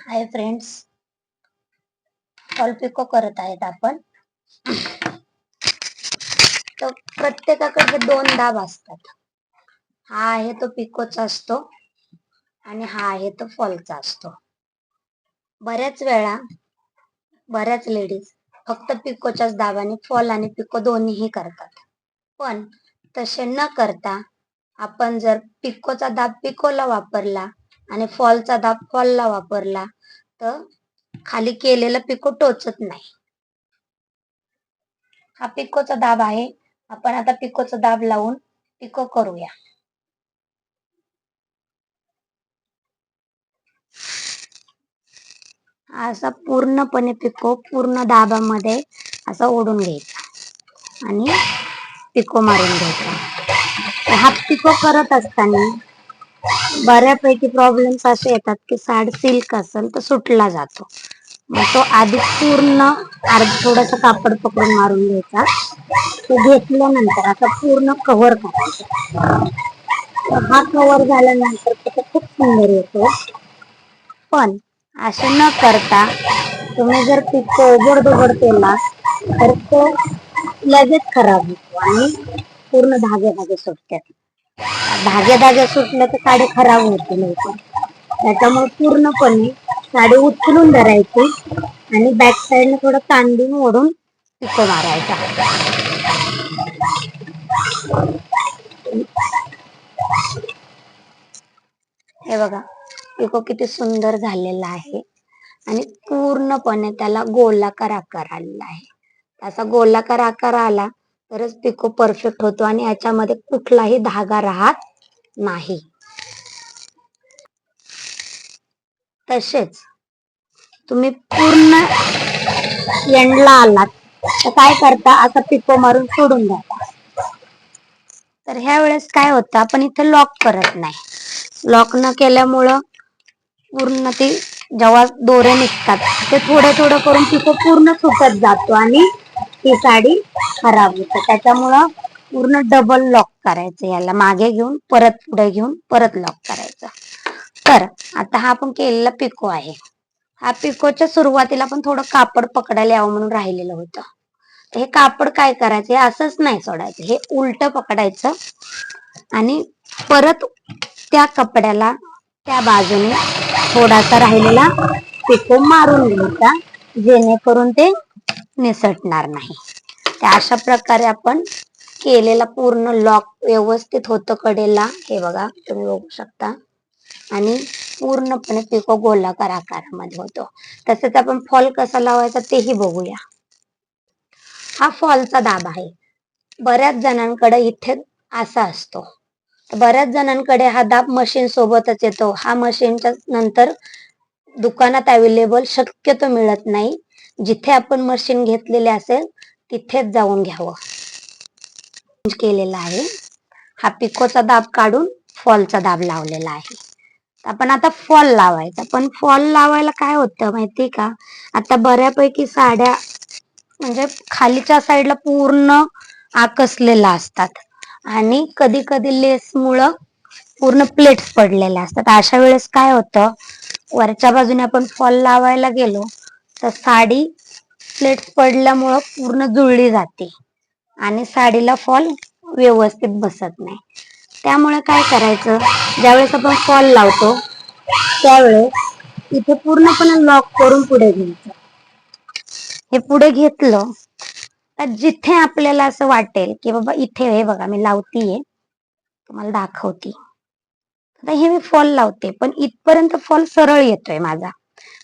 Hi friends fall pico करत आहेत आपण. तर प्रत्येकाकडे दोन दाब असतात. हा आहे तो पिकोचा असतो आणि हा आहे तो फॉलचा असतो. बऱ्याच वेळा बऱ्याच लेडीज फक्त पिकोच्याच दाबाने फॉल आणि पिको दोन्हीही करतात. पण तसे न करता आपण जर पिकोचा दाब पिकोला वापरला आणि फॉलचा दाब फॉलला वापरला तर खाली केलेला पिको टोचत नाही. हा पिकोचा दाब आहे. आपण आता पिकोचा दाब लावून पिको करूया. असा पूर्णपणे पिको पूर्ण दाबामध्ये असा ओढून घ्यायचा आणि पिको मारून घ्यायचा. हा पिको करत असताना बऱ्यापैकी प्रॉब्लेम्स असे येतात की साड सिल्क असेल तर सुटला जातो. मग तो आधी पूर्ण अर्ध थोडस कापड पकडून मारून घ्यायचा. तो घेतल्यानंतर आता पूर्ण कव्हर करायचा. हा कव्हर झाल्यानंतर त्याचा खूप सुंदर येतो. पण असे न करता तुम्ही जर पिको ओबड केला तर तो लगेच खराब होतो आणि पूर्ण धागे धागे सुटतात. धागे धागे सुटले तर साडी खराब होते लवकर त्याच्यामुळे पूर्णपणे साडी उचलून धरायची आणि बॅक साईडने थोडं तांदून ओढून पिको मारायचा. हे बघा पिको किती सुंदर झालेला आहे. आणि पूर्णपणे त्याला गोलाकार आकार आलेला आहे. असा गोलाकार आकार आला तरच पिको परफेक्ट होतो आणि याच्यामध्ये कुठलाही धागा राहत नाही. तसेच तुम्ही पूर्ण एंडला आलात तर काय करता? असं पिको मारून सोडून जाता. तर ह्या वेळेस काय होतं? आपण इथे लॉक करत नाही. लॉक न केल्यामुळं पूर्ण ते जेव्हा दोरे निघतात ते थोडं थोडं करून पिको पूर्ण सुटत जातो आणि ती साडी खराब होते. त्याच्यामुळं पूर्ण डबल लॉक करायचं याला. मागे घेऊन परत पुढे घेऊन परत लॉक करायचं. तर आता हा आपण केलेला पिको आहे. हा पिकोच्या सुरुवातीला पण थोडं कापड पकडायला यावं म्हणून राहिलेलं होतं. हे कापड काय करायचं? हे असंच नाही सोडायचं. हे उलट पकडायचं आणि परत त्या कपड्याला त्या बाजूने थोडासा राहिलेला पिको मारून घ्यायचा जेणेकरून ते निसटणार नाही. तर अशा प्रकारे आपण केलेला पूर्ण लॉक व्यवस्थित होतं कडेला. हे बघा तुम्ही बघू शकता. आणि पूर्णपणे पिको गोलाकार आकारामध्ये होतो. तसेच आपण फॉल कसा लावायचा तेही बघूया. हा फॉलचा दाब आहे. बऱ्याच जणांकडे इथे असा असतो. बऱ्याच जणांकडे हा दाब मशीन सोबतच येतो. हा मशीनच्या नंतर दुकानात अवेलेबल शक्यतो मिळत नाही. जिथे आपण मशीन घेतलेले असेल तिथेच जाऊन घ्यावं. केलेला आहे. हा पिकोचा दाब काढून फॉलचा दाब लावलेला आहे. आपण आता फॉल लावायचा. पण फॉल लावायला काय होतं माहिती का? आता बऱ्यापैकी साड्या म्हणजे खालीच्या साईडला पूर्ण आकसलेला असतात. आणि कधी कधी लेसमुळं पूर्ण प्लेट्स पडलेल्या असतात. अशा वेळेस काय होतं? वरच्या बाजूने आपण फॉल लावायला गेलो तर साडी प्लेट पडल्यामुळं पूर्ण जुळली जाते. आणि साडीला फॉल व्यवस्थित बसत नाही. त्यामुळे काय करायचं? ज्यावेळेस आपण फॉल लावतो त्यावेळेस इथे पूर्णपणे लॉक करून पुढे घ्यायचं. हे पुढे घेतलं तर जिथे आपल्याला असं वाटेल की बाबा इथे हे बघा मी लावतीये तुम्हाला दाखवते. आता हे मी फॉल लावते पण इथपर्यंत फॉल सरळ येतोय माझा.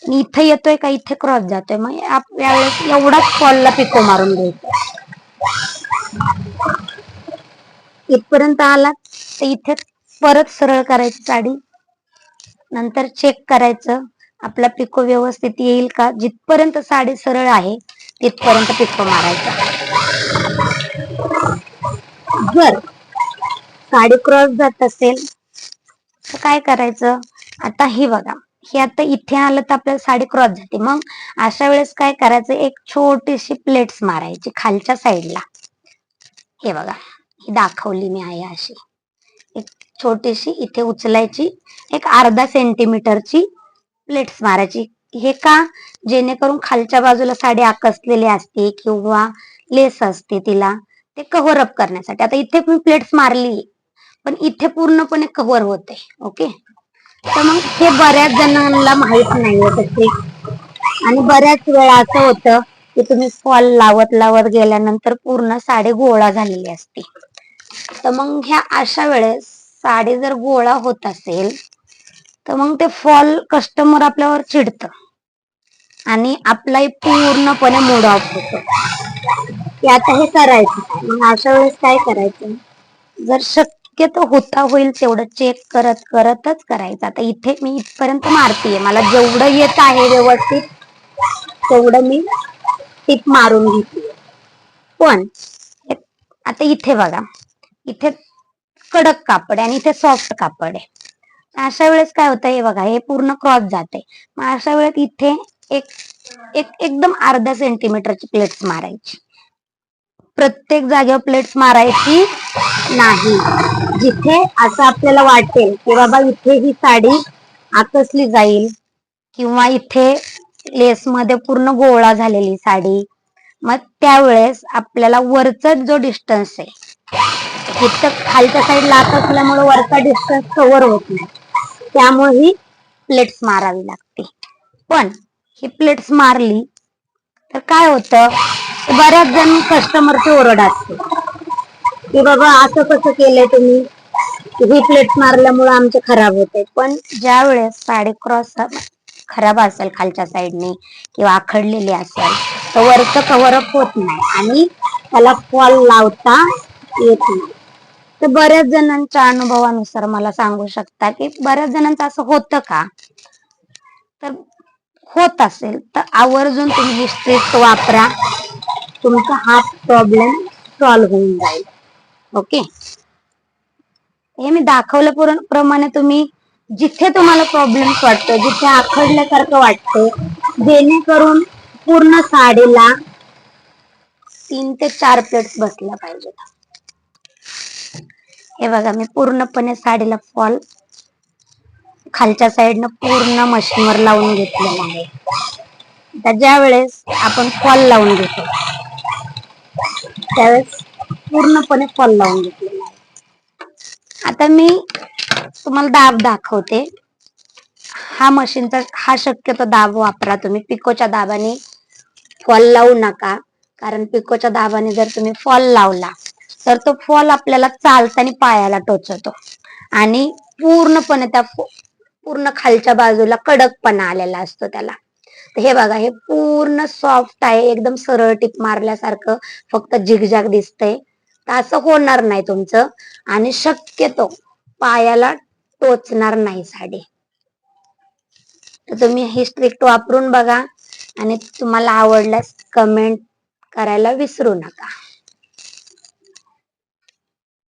आणि इथे येतोय का? इथे क्रॉस जातोय. मग यावेळेस एवढाच कॉलला पिको मारून घ्यायचा. इथपर्यंत आला तर इथे परत सरळ करायची साडी नंतर चेक करायचं. आपला पिको व्यवस्थित येईल का? जिथपर्यंत साडी सरळ आहे तिथपर्यंत पिको मारायचा. जर साडी क्रॉस जात असेल तर काय करायचं? आता हे बघा. हे आता इथे आलं तर आपल्याला साडी क्रॉस जाते मग अशा वेळेस काय करायचं? एक छोटीशी प्लेट्स मारायची खालच्या साईडला हे बघा. ही दाखवली मी आहे अशी. एक छोटीशी इथे उचलायची. एक अर्धा सेंटीमीटरची प्लेट्स मारायची. हे का? जेणेकरून खालच्या बाजूला साडी आकसलेली असते किंवा लेस असते तिला. ते कव्हर अप करण्यासाठी. आता इथे मी प्लेट्स मारली. पण इथे पूर्णपणे कव्हर होते. ओके तर मग हे बऱ्याच जणांना माहीत नाहीये तसे आणि बऱ्याच वेळा असं होतं की तुम्ही फॉल लावत लावत गेल्यानंतर पूर्ण साडी गोळा झालेली असते. तर मग ह्या अशा वेळेस साडी जर गोळा होत असेल तर मग ते फॉल कस्टमर आपल्यावर चिडतं. आणि आपलाही पूर्णपणे मूड ऑफ होतो. की आता हे करायचं. मग अशा वेळेस काय करायचं? जर शक्यतो होता होईल तेवढं चेक करत करतच करायचं. आता इथे मी इथपर्यंत मारतीये. मला जेवढं येत आहे व्यवस्थित तेवढं मी टीप मारून घेते पण आता इथे बघा. इथे कडक कापड आहे आणि इथे सॉफ्ट कापड आहे. अशा वेळेस काय होतं हे बघा हे पूर्ण क्रॉस जाते मग अशा वेळेस इथे एक एक एकदम अर्धा सेंटीमीटरची प्लेट्स मारायची. प्रत्येक जागेवर प्लेट्स मारायची नाही. जिथे असं आपल्याला वाटेल की बाबा इथे ही साडी आकसली जाईल किंवा इथे लेस मध्ये पूर्ण गोळा झालेली साडी मग त्यावेळेस आपल्याला वरचा जो डिस्टन्स आहे तिथं खालच्या साईडला आत असल्यामुळे वरचा डिस्टन्स कव्हर होत नाही. त्यामुळे ही प्लेट्स मारावी लागते. पण ही प्लेट्स मारली तर काय होतं? बऱ्याच जण कस्टमरची ओरड असते. की बाबा असं कसं केलंय तुम्ही? ही प्लेट्स मारल्यामुळे आमचे खराब होते. पण ज्या वेळेस साडी क्रॉस खराब असेल खालच्या साईडने किंवा आखडलेली असेल तर वरचं कव्हरअप होत नाही आणि त्याला फॉल लावता येत नाही. तर बऱ्याच जणांच्या अनुभवानुसार मला सांगू शकता की बऱ्याच जणांचं असं होतं का? तर होत असेल. तर आवर्जून तुम्ही ही वापरा. तुमचा हा प्रॉब्लेम सॉल्व्ह होऊन जाईल. ओके? हे मी दाखवल्या प्रमाणे तुम्ही जिथे तुम्हाला प्रॉब्लेम वाटतो जिथे आखडल्यासारखं वाटतं जेणेकरून पूर्ण साडीला तीन ते चार प्लेट्स बसल्या पाहिजेत. हे बघा मी पूर्णपणे साडीला फॉल खालच्या साईडनं पूर्ण मशीनवर लावून घेतलेला आहे. आता ज्या वेळेस आपण फॉल लावून घेतो त्यावेळेस पूर्णपणे फॉल लावून घेतलेला आहे आता मी तुम्हाला दाब दाखवते. हा मशीनचा हा शक्यतो दाब वापरा तुम्ही. पिकोच्या दाबाने फॉल लावू नका. कारण पिकोच्या दाबाने जर तुम्ही फॉल लावला तर तो फॉल आपल्याला चालताना पायाला टोचतो. आणि पूर्णपणे त्या पूर्ण खालच्या बाजूला कडकपणा आलेला असतो त्याला. तर हे बघा हे पूर्ण सॉफ्ट आहे एकदम सरळ टिप मारल्यासारखं फक्त झिगझॅग दिसतंय. तर असं होणार नाही तुमचं आणि शक्यतो पायाला टोचणार नाही साडी. तर तुम्ही ही स्ट्रिक्ट वापरून बघा आणि तुम्हाला आवडल्यास कमेंट करायला विसरू नका.